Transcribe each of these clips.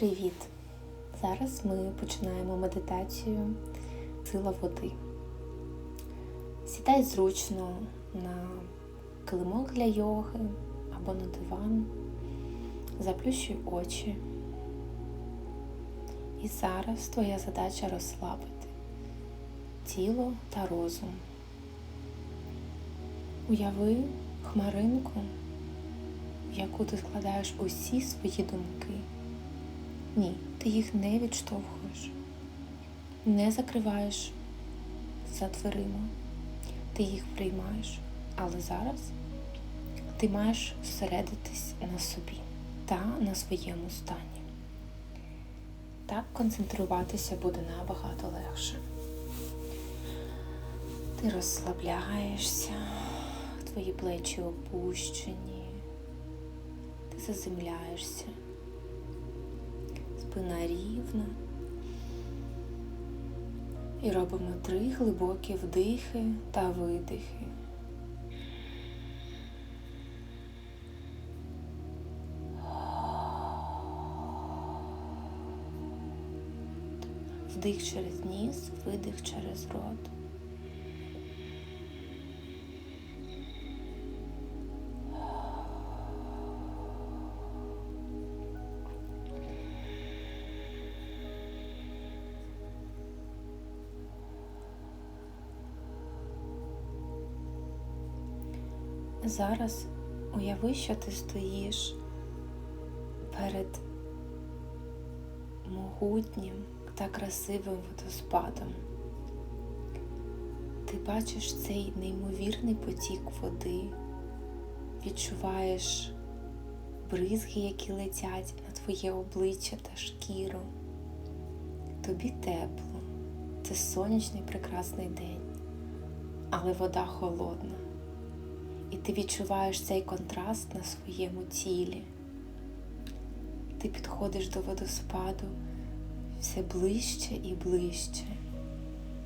Привіт! Зараз ми починаємо медитацію Сила води. Сідай зручно на килимок для йоги або на диван, заплющуй очі. І зараз твоя задача розслабити тіло та розум. Уяви хмаринку, в яку ти складаєш усі свої думки. Ні, ти їх не відштовхуєш, не закриваєш за дверима, ти їх приймаєш, але зараз ти маєш зосередитись на собі та на своєму стані. Так концентруватися буде набагато легше. Ти розслабляєшся, твої плечі опущені, ти заземляєшся спина рівна. І робимо три глибокі вдихи та видихи. Вдих через ніс, видих через рот. Зараз уяви, що ти стоїш перед могутнім та красивим водоспадом. Ти бачиш цей неймовірний потік води, відчуваєш бризги, які летять на твоє обличчя та шкіру. Тобі тепло, це сонячний прекрасний день, але вода холодна і ти відчуваєш цей контраст на своєму тілі. Ти підходиш до водоспаду все ближче і ближче,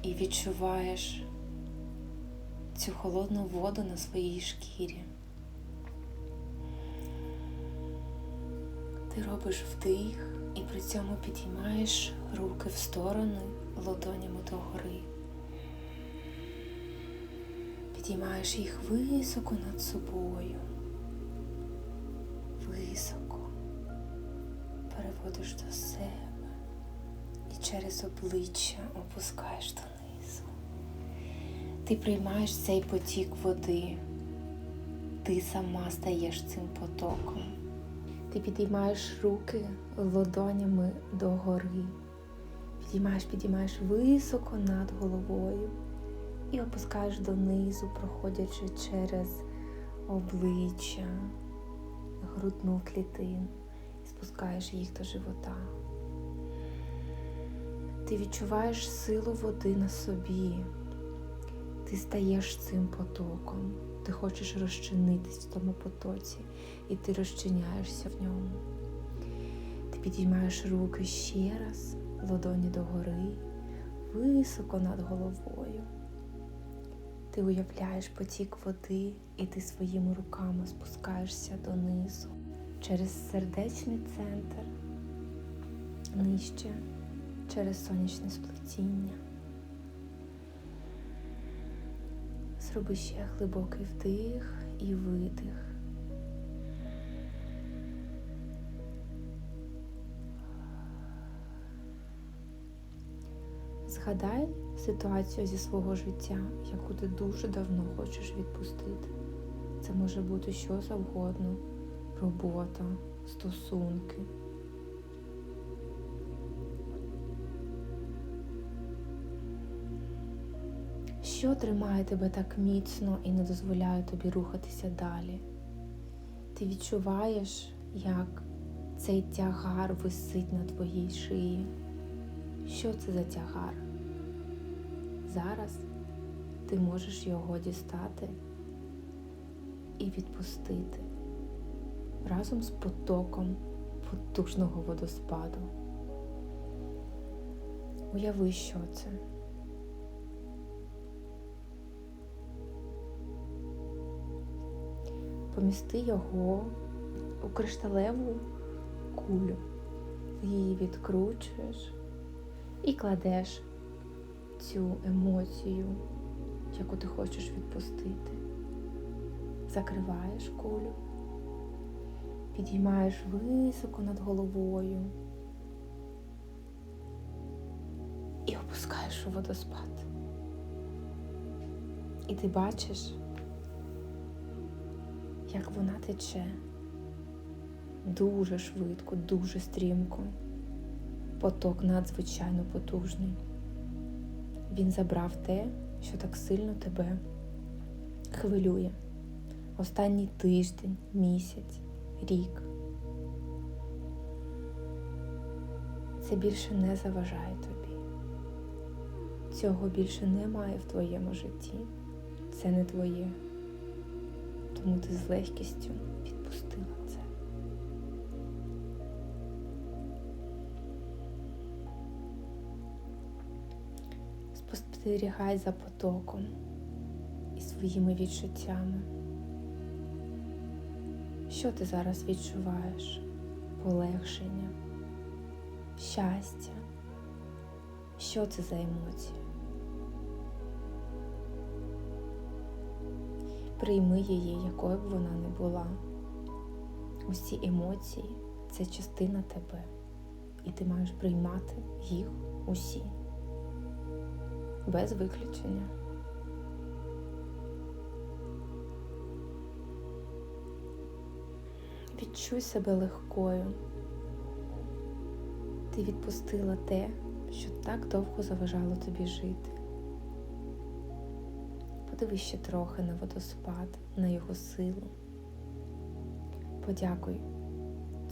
і відчуваєш цю холодну воду на своїй шкірі. Ти робиш вдих і при цьому підіймаєш руки в сторони ладонями догори. Підіймаєш їх високо над собою, високо. Переводиш до себе. І через обличчя опускаєш донизу. Ти приймаєш цей потік води, ти сама стаєш цим потоком. Ти підіймаєш руки ладонями догори, підіймаєш, підіймаєш високо над головою і опускаєш донизу, проходячи через обличчя, грудну клітину, і спускаєш їх до живота. Ти відчуваєш силу води на собі, ти стаєш цим потоком, ти хочеш розчинитись в тому потоці, і ти розчиняєшся в ньому. Ти підіймаєш руки ще раз, ладоні догори, високо над головою. Ти уявляєш потік води, і ти своїми руками спускаєшся донизу через сердечний центр, нижче, через сонячне сплетіння. Зроби ще глибокий вдих і видих. Згадай ситуацію зі свого життя, яку ти дуже давно хочеш відпустити. Це може бути що завгодно, робота, стосунки. Що тримає тебе так міцно і не дозволяє тобі рухатися далі? Ти відчуваєш, як цей тягар висить на твоїй шиї. Що це за тягар? Зараз ти можеш його дістати і відпустити разом з потоком потужного водоспаду. Уяви, що це. Помісти його у кришталеву кулю, її відкручуєш і кладеш цю емоцію, яку ти хочеш відпустити. Закриваєш кулю, підіймаєш високо над головою і опускаєш у водоспад. І ти бачиш, як вона тече дуже швидко, дуже стрімко. Поток надзвичайно потужний. Він забрав те, що так сильно тебе хвилює. Останній тиждень, місяць, рік. Це більше не заважає тобі. Цього більше немає в твоєму житті. Це не твоє. Тому ти з легкістю відпустила Спостерігай за потоком і своїми відчуттями. Що ти зараз відчуваєш? Полегшення, щастя? Що це за емоції? Прийми її, якою б вона не була. Усі емоції це частина тебе, і ти маєш приймати їх усі, без виключення. Відчуй себе легкою. Ти відпустила те, що так довго заважало тобі жити. Подивись ще трохи на водоспад, на його силу. Подякуй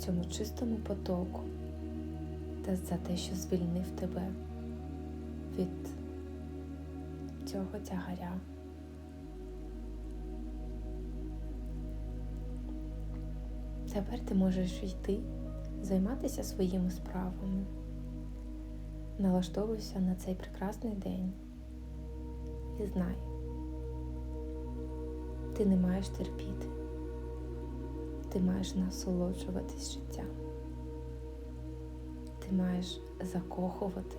цьому чистому потоку та за те, що звільнив тебе від цього тягаря. Тепер ти можеш йти, займатися своїми справами. Налаштовуйся на цей прекрасний день і знай, ти не маєш терпіти, ти маєш насолоджуватись життям, ти маєш закохувати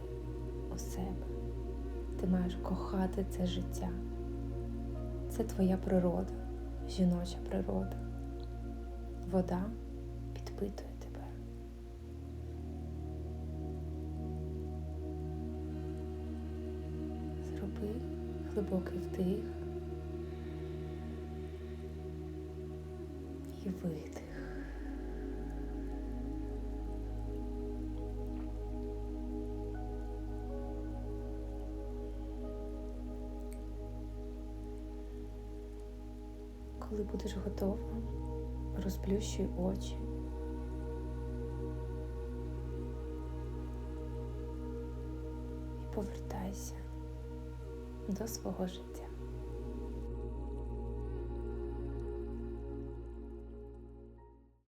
у себе, ти маєш кохати це життя. Це твоя природа, жіноча природа. Вода підпитує тебе. Зроби глибокий вдих і видих. Коли будеш готова, розплющуй очі. І повертайся до свого життя.